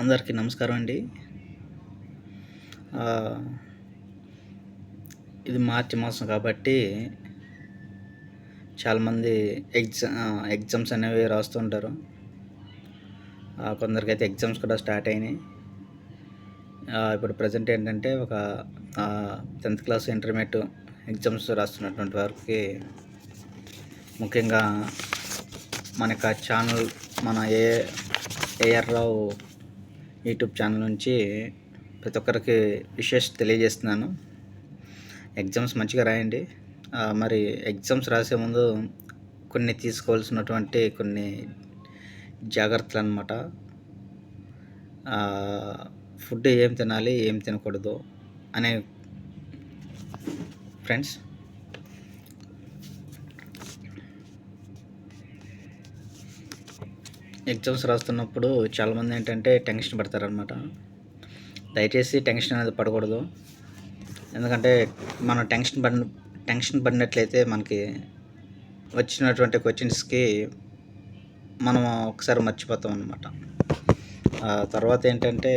అందరికీ నమస్కారం అండి. ఇది మార్చి మాసం కాబట్టి చాలామంది ఎగ్జా ఎగ్జామ్స్ అనేవి రాస్తుంటారు కొందరికైతే ఎగ్జామ్స్ కూడా స్టార్ట్ అయినాయి. ఇప్పుడు ప్రజెంట్ ఏంటంటే ఒక టెన్త్ క్లాస్ ఇంటర్మీడియట్ ఎగ్జామ్స్ రాస్తున్నటువంటి వారికి ముఖ్యంగా మన యొక్క ఛానల్ మన A AR Rao YouTube channel నుంచి ప్రతి ఒక్కరికి విషెస్ తెలియజేస్తున్నాను. ఎగ్జామ్స్ మంచిగా రాయండి. మరి ఎగ్జామ్స్ రాసే ముందు కొన్ని తీసుకోవాల్సినటువంటి కొన్ని జాగ్రత్తలు అనమాట ఫుడ్ ఏం తినాలి ఏం తినకూడదు అనే ఫ్రెండ్స్ ఎగ్జామ్స్ రాస్తున్నప్పుడు చాలామంది ఏంటంటే టెన్షన్ పడతారనమాట దయచేసి టెన్షన్ అనేది పడకూడదు. ఎందుకంటే మనం టెన్షన్ పడిన టెన్షన్ పడినట్లయితే మనకి వచ్చినటువంటి క్వశ్చన్స్కి మనం ఒకసారి మర్చిపోతాం అనమాట తర్వాత ఏంటంటే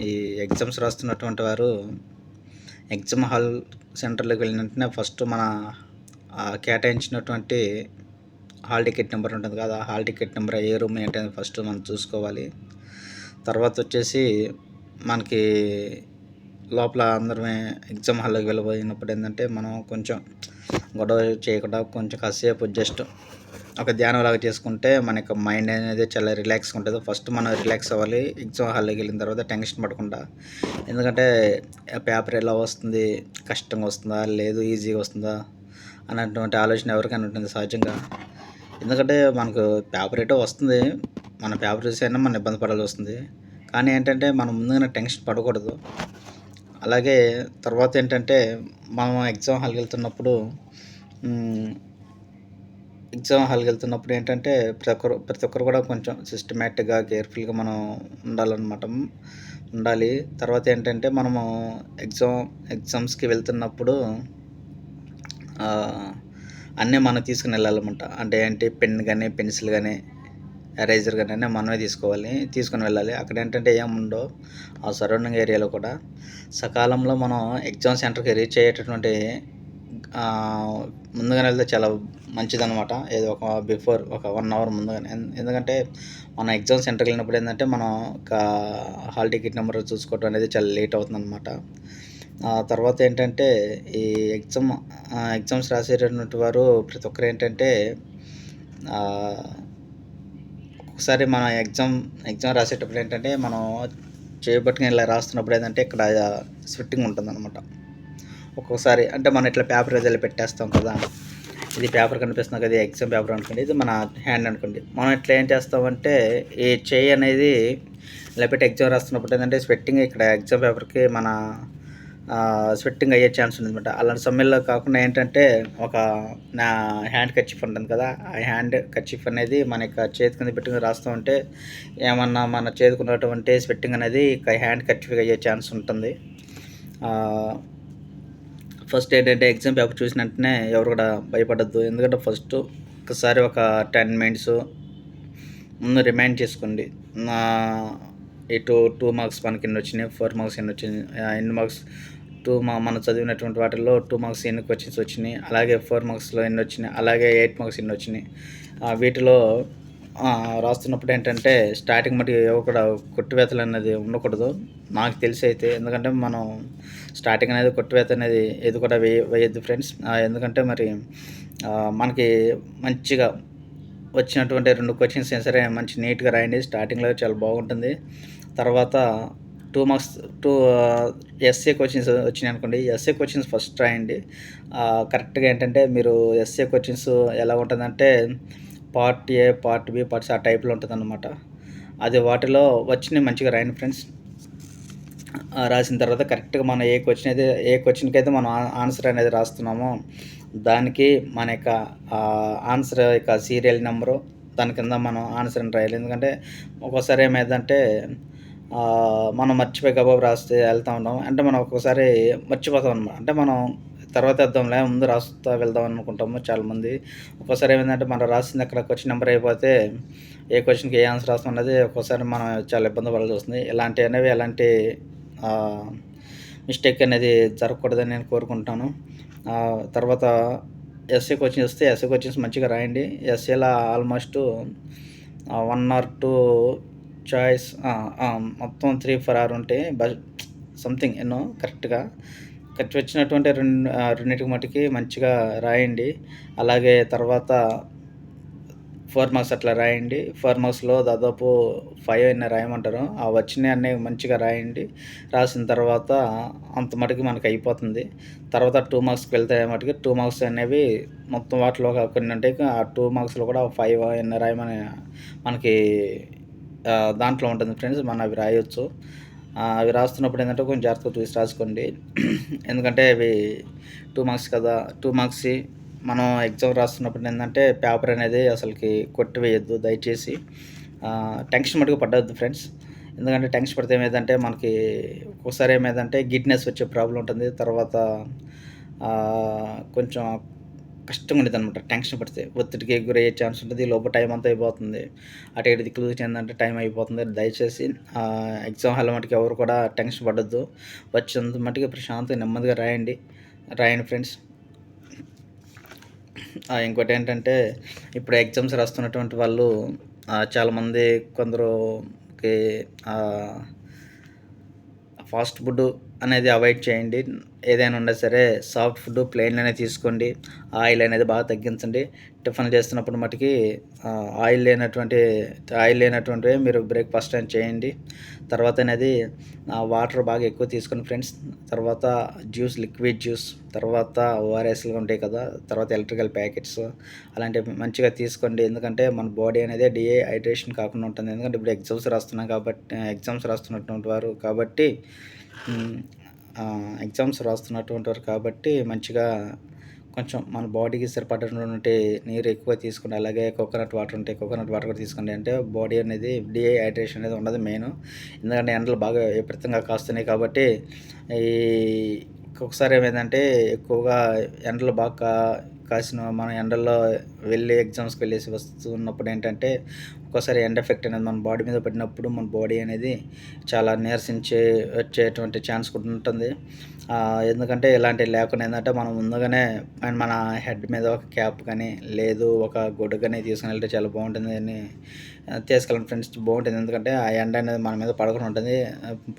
ఈ ఎగ్జామ్స్ రాస్తున్నటువంటి వారు ఎగ్జామ్ హాల్ సెంటర్లోకి వెళ్ళిన వెంటనే ఫస్ట్ మన కేటాయించినటువంటి హాల్ టికెట్ నెంబర్ ఉంటుంది కదా హాల్ టికెట్ నెంబర్ ఏ రూమ్ ఏంటనేది ఫస్ట్ మనం చూసుకోవాలి. తర్వాత వచ్చేసి మనకి లోపల అందరమే ఎగ్జామ్ హాల్లోకి వెళ్ళబోయినప్పుడు ఏంటంటే మనం కొంచెం గొడవ చేయకుండా కొంచెం కాసేపు జస్ట్ ఒక ధ్యానం లాగా చేసుకుంటే మన యొక్క మైండ్ అనేది చాలా రిలాక్స్గా ఉంటుంది. ఫస్ట్ మనం రిలాక్స్ అవ్వాలి ఎగ్జామ్ హాల్లోకి వెళ్ళిన తర్వాత టెన్షన్ పడకుండా. ఎందుకంటే పేపర్ ఎలా వస్తుంది కష్టంగా వస్తుందా లేదు ఈజీగా వస్తుందా అన్నటువంటి ఆలోచన ఎవరికైనా ఉంటుంది సహజంగా ఎందుకంటే మనకు పేపర్ ఏటో వస్తుంది. మన పేపర్ చూసి అయినా మనం ఇబ్బంది పడాల్సి వస్తుంది. కానీ ఏంటంటే మనం ముందుగానే టెన్షన్ పడకూడదు. అలాగే తర్వాత ఏంటంటే మనం ఎగ్జామ్ హాల్కి వెళ్తున్నప్పుడు ఎగ్జామ్ హాల్కి వెళ్తున్నప్పుడు ఏంటంటే ప్రతి ఒక్కరు ప్రతి ఒక్కరు కూడా కొంచెం సిస్టమేటిక్గా కేర్ఫుల్గా మనం ఉండాలన్నమాట. ఉండాలి. తర్వాత ఏంటంటే మనము ఎగ్జామ్ ఎగ్జామ్స్కి వెళ్తున్నప్పుడు అన్నీ మనం తీసుకుని వెళ్ళాలన్నమాట. అంటే ఏంటి పెన్ కానీ పెన్సిల్ కానీ ఎరేజర్ కానీ అన్నీ మనమే తీసుకోవాలి తీసుకుని వెళ్ళాలి. అక్కడ ఏంటంటే ఏముండో ఆ సరౌండింగ్ ఏరియాలో కూడా సకాలంలో మనం ఎగ్జామ్ సెంటర్కి రీచ్ అయ్యేటటువంటి ముందుగానే వెళ్తే చాలా మంచిదనమాట ఏదో ఒక బిఫోర్ ఒక వన్ అవర్ ముందుగానే. ఎందుకంటే మనం ఎగ్జామ్ సెంటర్కి వెళ్ళినప్పుడు ఏంటంటే మనం ఒక హాల్ టికెట్ నెంబర్ చూసుకోవడం అనేది చాలా లేట్ అవుతుంది అనమాట ఆ తర్వాత ఏంటంటే ఈ ఎగ్జామ్ ఎగ్జామ్స్ రాసేటటువంటి వారు ప్రతి ఒక్కరు ఏంటంటే ఒకసారి మన ఎగ్జామ్ ఎగ్జామ్ రాసేటప్పుడు ఏంటంటే మనం చేయబట్టుకుని ఇలా రాస్తున్నప్పుడు ఏంటంటే ఇక్కడ స్విట్టింగ్ ఉంటుందన్నమాట. ఒక్కొక్కసారి అంటే మనం ఇట్లా పేపర్ ఏదో పెట్టేస్తాం కదా ఇది పేపర్ కనిపిస్తుంది కదా ఎగ్జామ్ పేపర్ అనుకోండి ఇది మన హ్యాండ్ అనుకోండి. మనం ఇట్లా ఏం చేస్తామంటే ఈ చేయి అనేది ఇలా పెట్టి ఎగ్జామ్ రాస్తున్నప్పుడు ఏంటంటే స్వెట్టింగ్ ఇక్కడ ఎగ్జామ్ పేపర్కి మన స్వెట్టింగ్ అయ్యే ఛాన్స్ ఉంది అనమాట అలాంటి సమయంలో కాకుండా ఏంటంటే ఒక నా హ్యాండ్ కచ్చిఫ్ ఉంటుంది కదా ఆ హ్యాండ్ కచ్చిఫ్ అనేది మన యొక్క చేతి కింద పెట్టుకుని రాస్తూ ఉంటే ఏమన్నా మన చేతుకున్నటువంటి స్వెట్టింగ్ అనేది ఇక హ్యాండ్ కచ్చిఫ్ అయ్యే ఛాన్స్ ఉంటుంది. ఫస్ట్ ఏంటంటే ఎగ్జామ్ పేపర్ చూసిన వెంటనే ఎవరు కూడా భయపడద్దు. ఎందుకంటే ఫస్ట్ ఒకసారి ఒక టెన్ మినిట్స్ ముందు రిమైండ్ చేసుకోండి. నా ఇటు టూ మార్క్స్ మనకి ఎన్ని వచ్చినాయి ఫోర్ మార్క్స్ ఎన్ని వచ్చినాయి ఎన్ని మార్క్స్ టూ మా మనం చదివినటువంటి వాటిల్లో టూ మార్క్స్ ఎన్ని క్వశ్చన్స్ వచ్చినాయి అలాగే ఫోర్ మార్క్స్లో ఎన్ని వచ్చినాయి అలాగే ఎయిట్ మార్క్స్ ఎన్ని వచ్చినాయి. వీటిలో రాస్తున్నప్పుడు ఏంటంటే స్టార్టింగ్ మటు కూడా కొట్టువేతలు అనేది ఉండకూడదు. నాకు తెలిసి అయితే ఎందుకంటే మనం స్టార్టింగ్ అనేది కొట్టువేత అనేది ఏది కూడా వేయ వేయద్దు ఫ్రెండ్స్ ఎందుకంటే మరి మనకి మంచిగా వచ్చినటువంటి రెండు క్వశ్చన్స్ సరే మంచి నీట్గా రాయండి. స్టార్టింగ్లో చాలా బాగుంటుంది. తర్వాత two marks two SA questions వచ్చినాయి అనుకోండి. ఎస్ఏ క్వశ్చన్స్ ఫస్ట్ రాయండి. కరెక్ట్గా ఏంటంటే మీరు ఎస్ఏ క్వశ్చన్స్ ఎలా ఉంటుందంటే part A part B parts ఆ టైప్లో ఉంటుంది అనమాట అది వాటిలో వచ్చినాయి మంచిగా రాయండి ఫ్రెండ్స్. రాసిన తర్వాత కరెక్ట్గా మనం ఏ క్వశ్చన్ అయితే ఏ క్వశ్చన్కి అయితే మనం ఆన్సర్ అనేది రాస్తున్నామో దానికి మన యొక్క ఆన్సర్ యొక్క సీరియల్ నెంబరు దాని కింద మనం ఆన్సర్ అని రాయాలి. ఎందుకంటే ఒక్కోసారి ఏమైందంటే మనం మర్చిపోయి గబాబు రాస్తే వెళ్తూ ఉంటాం అంటే మనం ఒక్కోసారి మర్చిపోతాం అనమాట అంటే మనం తర్వాత వేద్దాంలే ముందు రాస్తా వెళ్దాం అనుకుంటాము చాలామంది. ఒక్కోసారి ఏమైందంటే మనం రాసింది అక్కడ క్వశ్చన్ నెంబర్ అయిపోతే ఏ క్వశ్చన్కి ఏ ఆన్సర్ రాస్తాం అనేది ఒక్కోసారి మనం చాలా ఇబ్బంది పడాల్సి వస్తుంది. ఇలాంటి అనేవి ఎలాంటి మిస్టేక్ అనేది జరగకూడదని నేను కోరుకుంటాను. తర్వాత ఎస్ఏ కోచింగ్ వస్తే ఎస్ఏ కోచింగ్స్ మంచిగా రాయండి. ఎస్ఏలో almost one or two choice మొత్తం త్రీ ఫోర్ ఆర్ ఉంటే సంథింగ్ ఎన్నో కరెక్ట్గా ఖర్చు వచ్చినటువంటి రెండు రెండింటికి మటుకి మంచిగా రాయండి. అలాగే తర్వాత ఫోర్ మార్క్స్ అట్లా రాయండి. ఫోర్ మార్క్స్లో దాదాపు ఫైవ్ అయినా రాయమంటారు. ఆ వచ్చినవి అన్నీ మంచిగా రాయండి. రాసిన తర్వాత అంత మటుకు మనకి అయిపోతుంది. తర్వాత టూ మార్క్స్కి వెళ్తే మటుకు టూ మార్క్స్ అనేవి మొత్తం వాటిలో ఒక కొన్ని ఉంటాయి. ఆ టూ మార్క్స్లో కూడా ఫైవ్ అయినా రాయమని మనకి దాంట్లో ఉంటుంది ఫ్రెండ్స్ మనం అవి రాయొచ్చు. అవి రాస్తున్నప్పుడు ఏంటంటే కొంచెం జాగ్రత్తగా చూసి రాసుకోండి. ఎందుకంటే అవి టూ మార్క్స్ కదా టూ మార్క్స్ మనం ఎగ్జామ్ రాస్తున్నప్పుడు ఏంటంటే పేపర్ అనేది అసలుకి కొట్టివేయద్దు దయచేసి. టెన్షన్ మటుకు పడవద్దు ఫ్రెండ్స్. ఎందుకంటే టెన్షన్ పడితే ఏమైందంటే మనకి ఒకసారి ఏమైందంటే గిడ్నెస్ వచ్చే ప్రాబ్లం ఉంటుంది. తర్వాత కొంచెం కష్టం ఉండేది అనమాట టెన్షన్ పడితే ఒత్తిడికి గురయ్యే ఛాన్స్ ఉంటుంది. లోపల టైం అంతా అయిపోతుంది. అటు ఇటు దిక్కులు చెందంటే టైం అయిపోతుంది. దయచేసి ఎగ్జామ్ హాల్ మటుకు ఎవరు కూడా టెన్షన్ పడద్దు. వచ్చేంత మటుకు ప్రశాంతంగా నెమ్మదిగా రాయండి. రాయండి ఫ్రెండ్స్. ఇంకోటి ఏంటంటే ఇప్పుడు ఎగ్జామ్స్ రాస్తున్నటువంటి వాళ్ళు చాలామంది కొందరుకి ఫాస్ట్ ఫుడ్ అనేది అవాయిడ్ చేయండి. ఏదైనా ఉన్నా సరే సాఫ్ట్ ఫుడ్ ప్లెయిన్లోనే తీసుకోండి. ఆయిల్ అనేది బాగా తగ్గించండి. టిఫిన్ చేస్తున్నప్పుడు మటుకి ఆయిల్ లేనటువంటి ఆయిల్ లేనటువంటివి మీరు బ్రేక్ఫాస్ట్ అని చేయండి. తర్వాత అనేది వాటర్ బాగా ఎక్కువ తీసుకోండి ఫ్రెండ్స్ తర్వాత జ్యూస్ లిక్విడ్ జ్యూస్ తర్వాత ఓఆర్ఎస్లు ఉంటాయి కదా తర్వాత ఎలక్ట్రికల్ ప్యాకెట్స్ అలాంటివి మంచిగా తీసుకోండి. ఎందుకంటే మన బాడీ అనేది డిహైడ్రేషన్ కాకుండా ఉంటుంది. ఎందుకంటే ఇప్పుడు ఎగ్జామ్స్ రాస్తున్నాం కాబట్టి ఎగ్జామ్స్ రాస్తున్నటువంటి వారు కాబట్టి ఎగ్జామ్స్ రాస్తున్నటువంటి వారు కాబట్టి మంచిగా కొంచెం మన బాడీకి సరిపడినటువంటి నీరు ఎక్కువ తీసుకోండి అలాగే కోకోనట్ వాటర్ ఉంటే కోకోనట్ వాటర్ కూడా తీసుకోండి అంటే బాడీ అనేది డిహైడ్రేషన్ అనేది ఉండదు మెయిన్ ఎందుకంటే ఎండలు బాగా విపరీతంగా కాస్తున్నాయి కాబట్టి ఈ ఒక్కొక్కసారి ఏమైందంటే ఎక్కువగా ఎండలు బాగా కా కాసిన మన ఎండల్లో వెళ్ళి ఎగ్జామ్స్కి వెళ్ళేసి వస్తున్నప్పుడు ఏంటంటే ఒక్కోసారి ఎండ ఎఫెక్ట్ అనేది మన బాడీ మీద పడినప్పుడు మన బాడీ అనేది చాలా నీరసించే వచ్చేటువంటి ఛాన్స్ కూడా ఉంటుంది. ఎందుకంటే ఇలాంటివి లేకుండా ఏంటంటే మనం ముందుగానే మన- హెడ్ మీద ఒక క్యాప్ కానీ లేదు ఒక గుడ్డ కానీ తీసుకుని వెళ్తే చాలా బాగుంటుంది అని తీసుకెళ్ళండి ఫ్రెండ్స్ బాగుంటుంది. ఎందుకంటే ఆ ఎండ అనేది మన మీద పడకుండా ఉంటుంది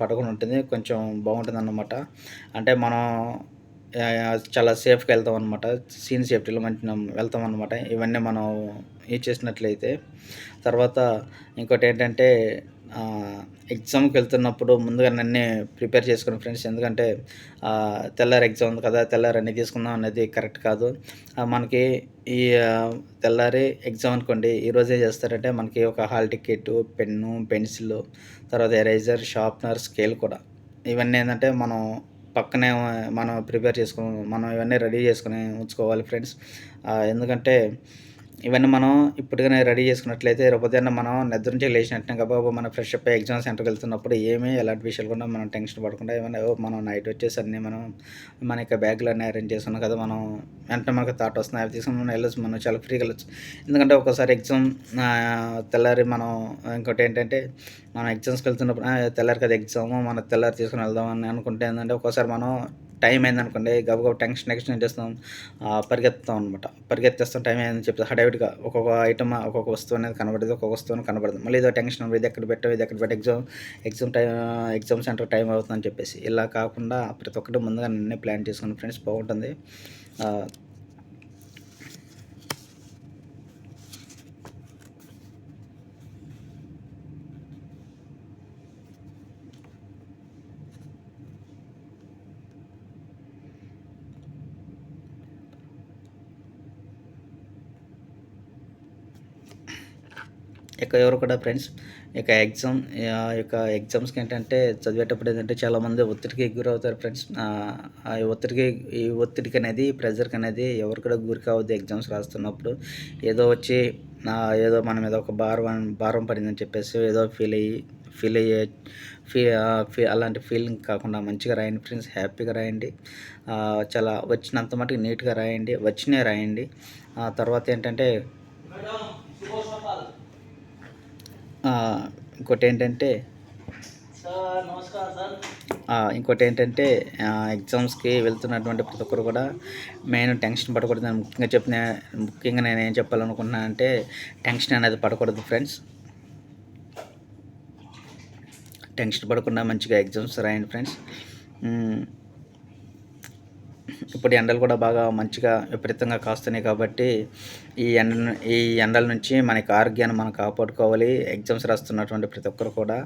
పడకుండా ఉంటుంది కొంచెం బాగుంటుంది అన్నమాట. అంటే మనం చాలా సేఫ్గా వెళ్తాం అనమాట సీన్ సేఫ్టీలో మంచి వెళ్తాం అనమాట ఇవన్నీ మనం ఇది చేసినట్లయితే. తర్వాత ఇంకోటి ఏంటంటే ఎగ్జామ్కి వెళ్తున్నప్పుడు ముందుగా నన్నే ప్రిపేర్ చేసుకుని ఫ్రెండ్స్. ఎందుకంటే తెల్లారి ఎగ్జామ్ ఉంది కదా తెల్లారి అన్నీ తీసుకుందాం అనేది కరెక్ట్ కాదు. మనకి ఈ తెల్లారి ఎగ్జామ్ అనుకోండి ఈరోజు ఏం చేస్తారంటే మనకి ఒక హాల్ టికెట్ పెన్ను పెన్సిల్ తర్వాత ఎరేజర్ షార్ప్నర్ స్కేల్ కూడా. ఇవన్నీ ఏంటంటే మనం పక్కనే మనం ప్రిపేర్ చేసుకుని మనం ఇవన్నీ రెడీ చేసుకుని ఉంచుకోవాలి ఫ్రెండ్స్. ఎందుకంటే ఇవన్నీ మనం ఇప్పటికైనా రెడీ చేసుకున్నట్లయితే రేపు మనం నిద్ర నుంచి లేచినట్టు గబాబు మనం ఫ్రెష్ అప్ ఎగ్జామ్ సెంటర్కి వెళ్తున్నప్పుడు ఏమీ ఎలాంటి విషయాలు కూడా మనం టెన్షన్ పడకుండా ఏమైనా మనం నైట్ వచ్చేసి అన్నీ మనం మన యొక్క బ్యాగ్లో అన్నీ అరేంజ్ చేసుకున్నాం కదా మనం వెంటనే మనకు థాట్ వస్తుంది. అవి తీసుకుని మనం వెళ్ళొచ్చు మనం చాలా ఫ్రీగా వెళ్ళొచ్చు. ఎందుకంటే ఒక్కోసారి ఎగ్జామ్ తెల్లారి మనం ఇంకోటి ఏంటంటే మనం ఎగ్జామ్స్కి వెళ్తున్నప్పుడు తెల్లారి కదా ఎగ్జామ్ మన తెల్లారి తీసుకుని వెళ్దాం అని అనుకుంటే ఏంటంటే ఒక్కోసారి మనం టైం అయిందనుకోండి గబగబా టెన్షన్ టెన్షన్ ఏం చేస్తాం పరిగెత్తాం అనమాట పరిగెత్తేస్తాం టైం అయిందని చెప్తే హడావిడిగా ఒక్కొక్క ఐటమ్ ఒక్కొక్క వస్తువు అనేది కనబడదు ఒక్కొక్క వస్తువు కనబడదు. మళ్ళీ ఏదో టెన్షన్ ఇది ఎక్కడ పెట్టాం ఇది ఎక్కడ పెట్టి exam exam time exam centre time అవుతుందని చెప్పేసి. ఇలా కాకుండా ప్రతి ఒక్కటి ముందుగా నిన్నే ప్లాన్ చేసుకుని ఫ్రెండ్స్ బాగుంటుంది. ఇక ఎవరు కూడా ఫ్రెండ్స్ ఇక ఎగ్జామ్ ఆ యొక్క ఎగ్జామ్స్కి ఏంటంటే చదివేటప్పుడు ఏంటంటే చాలామంది ఒత్తిడికి గురవుతారు ఫ్రెండ్స్ ఆ ఒత్తిడికి ఈ ఒత్తిడికి అనేది ప్రెజర్కి అనేది ఎవరు కూడా గురి కావద్దు ఎగ్జామ్స్ రాస్తున్నప్పుడు. ఏదో వచ్చి ఏదో మన మీద ఒక భారం భారం పడిందని చెప్పేసి ఏదో ఫీల్ అయ్యి ఫీల్ అయ్యే ఫీ ఫీ అలాంటి ఫీలింగ్ కాకుండా మంచిగా రాయండి ఫ్రెండ్స్ హ్యాపీగా రాయండి. చాలా వచ్చినంత మటుకు నీట్గా రాయండి వచ్చినే రాయండి. తర్వాత ఏంటంటే ఇంకోటి ఏంటంటే ఇంకోటి ఏంటంటే ఎగ్జామ్స్కి వెళ్తున్నటువంటి ప్రతి ఒక్కరు కూడా మెయిన్ టెన్షన్ పడకూడదు నేను ముఖ్యంగా చెప్పిన ముఖ్యంగా నేను ఏం చెప్పాలనుకుంటున్నాను అంటే టెన్షన్ అనేది పడకూడదు ఫ్రెండ్స్. టెన్షన్ పడకుండా మంచిగా ఎగ్జామ్స్ రాయండి ఫ్రెండ్స్. ఇప్పుడు ఎండలు కూడా బాగా మంచిగా విపరీతంగా కాస్తున్నాయి కాబట్టి ఈ ఎండ ఈ ఎండల నుంచి మనకి ఆరోగ్యాన్ని మనం కాపాడుకోవాలి. ఎగ్జామ్స్ రాస్తున్నటువంటి ప్రతి ఒక్కరు కూడా.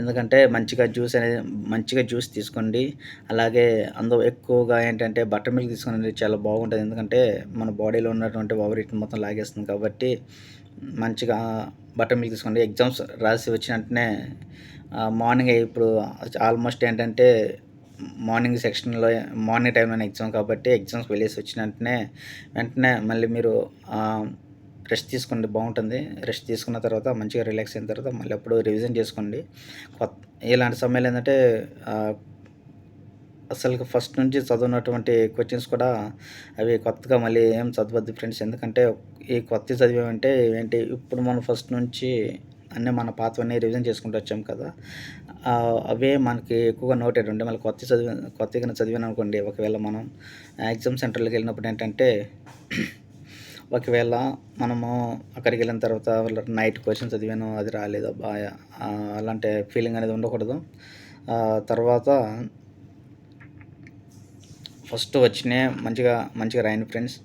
ఎందుకంటే మంచిగా జ్యూస్ అనేది మంచిగా జ్యూస్ తీసుకోండి. అలాగే అందులో ఎక్కువగా ఏంటంటే బటర్ మిల్క్ తీసుకోండి చాలా బాగుంటుంది. ఎందుకంటే మన బాడీలో ఉన్నటువంటి ఓవరీట్ మొత్తం లాగేస్తుంది కాబట్టి మంచిగా బటర్ మిల్క్ తీసుకోండి. ఎగ్జామ్స్ రాసి వచ్చిన వెంటనే మార్నింగ్ ఇప్పుడు ఆల్మోస్ట్ ఏంటంటే మార్నింగ్ సెక్షన్లో మార్నింగ్ టైంలో ఎగ్జామ్ కాబట్టి ఎగ్జామ్స్ వెళ్ళేసి వచ్చిన వెంటనే వెంటనే మళ్ళీ మీరు రెస్ట్ తీసుకోండి బాగుంటుంది. రెస్ట్ తీసుకున్న తర్వాత మంచిగా రిలాక్స్ అయిన తర్వాత మళ్ళీ అప్పుడు రివిజన్ చేసుకోండి. కొత్త ఇలాంటి సమయాలు ఏంటంటే అసలు ఫస్ట్ నుంచి చదివినటువంటి క్వశ్చన్స్ కూడా అవి కొత్తగా మళ్ళీ ఏం చదవద్దు ఫ్రెండ్స్ ఎందుకంటే ఈ కొత్త చదివామంటే ఏంటి ఇప్పుడు మనం ఫస్ట్ నుంచి అన్నీ మన పాతవన్నీ రివిజన్ చేసుకుంటూ వచ్చాం కదా. అవే మనకి ఎక్కువగా నోటెడ్ ఉండే. మళ్ళీ కొత్త చదివి కొత్తగా చదివాను అనుకోండి ఒకవేళ మనం ఎగ్జామ్ సెంటర్కి వెళ్ళినప్పుడు ఏంటంటే ఒకవేళ మనము అక్కడికి వెళ్ళిన తర్వాత నైట్ క్వశ్చన్ చదివాను అది రాలేదు అబ్బా అలాంటి ఫీలింగ్ అనేది ఉండకూడదు. తర్వాత ఫస్ట్ వచ్చినాయి మంచిగా మంచిగా రాయండి ఫ్రెండ్స్.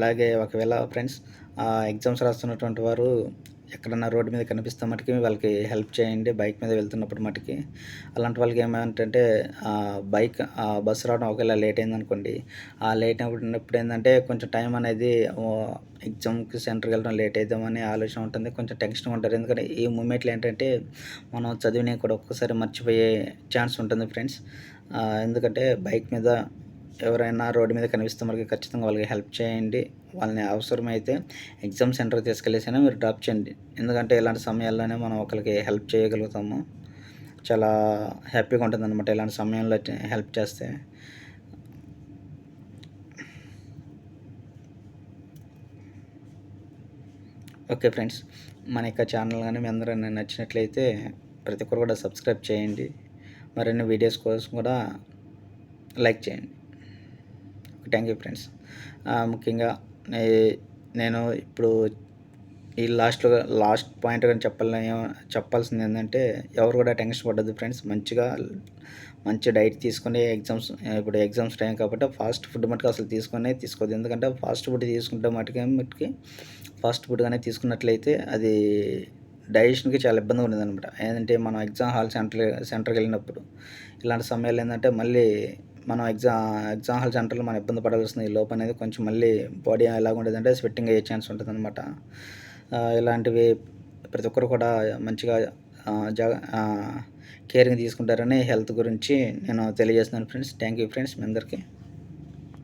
అలాగే ఒకవేళ ఫ్రెండ్స్ ఎగ్జామ్స్ రాస్తున్నటువంటి వారు ఎక్కడన్నా రోడ్డు మీద కనిపిస్తే మటుకి వాళ్ళకి హెల్ప్ చేయండి. బైక్ మీద వెళ్తున్నప్పుడు మటుకి. అలాంటి వాళ్ళకి ఏమంటే బైక్ బస్సు రావడం ఒకవేళ లేట్ అయిందనుకోండి ఆ లేట్ అయినప్పుడు ఏంటంటే కొంచెం టైం అనేది ఎగ్జామ్కి సెంటర్కి వెళ్ళడం లేట్ అవుతామని ఆలోచన ఉంటుంది. కొంచెం టెన్షన్ ఉంటారు. ఎందుకంటే ఈ మూమెంట్లు ఏంటంటే మనం చదివినవి కూడా ఒక్కసారి మర్చిపోయే ఛాన్స్ ఉంటుంది ఫ్రెండ్స్ ఎందుకంటే బైక్ మీద ఎవరైనా రోడ్డు మీద కనిపిస్తే మనకి ఖచ్చితంగా వాళ్ళకి హెల్ప్ చేయండి. వాళ్ళని అవసరమైతే ఎగ్జామ్ సెంటర్కి తీసుకెళ్ళేసైనా మీరు డ్రాప్ చేయండి. ఎందుకంటే ఇలాంటి సమయాల్లోనే మనం ఒకరికి హెల్ప్ చేయగలుగుతాము. చాలా హ్యాపీగా ఉంటుంది అనమాట ఇలాంటి సమయంలో హెల్ప్ చేస్తే. ఓకే ఫ్రెండ్స్ మన యొక్క ఛానల్ కానీ మీ అందరూ నచ్చినట్లయితే ప్రతి ఒక్కరు కూడా సబ్స్క్రైబ్ చేయండి. మరిన్ని వీడియోస్ కోసం కూడా లైక్ చేయండి. థ్యాంక్ యూ ఫ్రెండ్స్ ముఖ్యంగా నేను ఇప్పుడు ఈ లాస్ట్లో లాస్ట్ పాయింట్ కానీ చెప్పాలని చెప్పాల్సింది ఏంటంటే ఎవరు కూడా టెన్షన్ పడద్దు ఫ్రెండ్స్ మంచిగా మంచి డైట్ తీసుకొని ఎగ్జామ్స్ ఇప్పుడు ఎగ్జామ్స్ టైం కాబట్టి ఫాస్ట్ ఫుడ్ మటుకు అసలు తీసుకొని తీసుకోవద్దు. ఎందుకంటే ఫాస్ట్ ఫుడ్ తీసుకుంటే మటుకే మటుకి ఫాస్ట్ ఫుడ్ కానీ తీసుకున్నట్లయితే అది డైజెషన్కి చాలా ఇబ్బందిగా ఉండేది అనమాట ఏంటంటే మనం ఎగ్జామ్ హాల్ సెంటర్ సెంటర్కి వెళ్ళినప్పుడు ఇలాంటి సమయాలు ఏంటంటే మళ్ళీ మనం ఎగ్జామ్ ఎగ్జామ్ హాల్ సెంటర్లో మనం ఇబ్బంది పడాల్సింది ఈ లోపు అనేది కొంచెం మళ్ళీ బాడీ ఎలాగ ఉండేదంటే స్వెట్టింగ్ అయ్యే ఛాన్స్ ఉంటుంది అనమాట ఇలాంటివి ప్రతి ఒక్కరు కూడా మంచిగా జాగ కేరింగ్ తీసుకుంటారని హెల్త్ గురించి నేను తెలియజేస్తున్నాను ఫ్రెండ్స్. థ్యాంక్ యూ ఫ్రెండ్స్ మీ అందరికీ.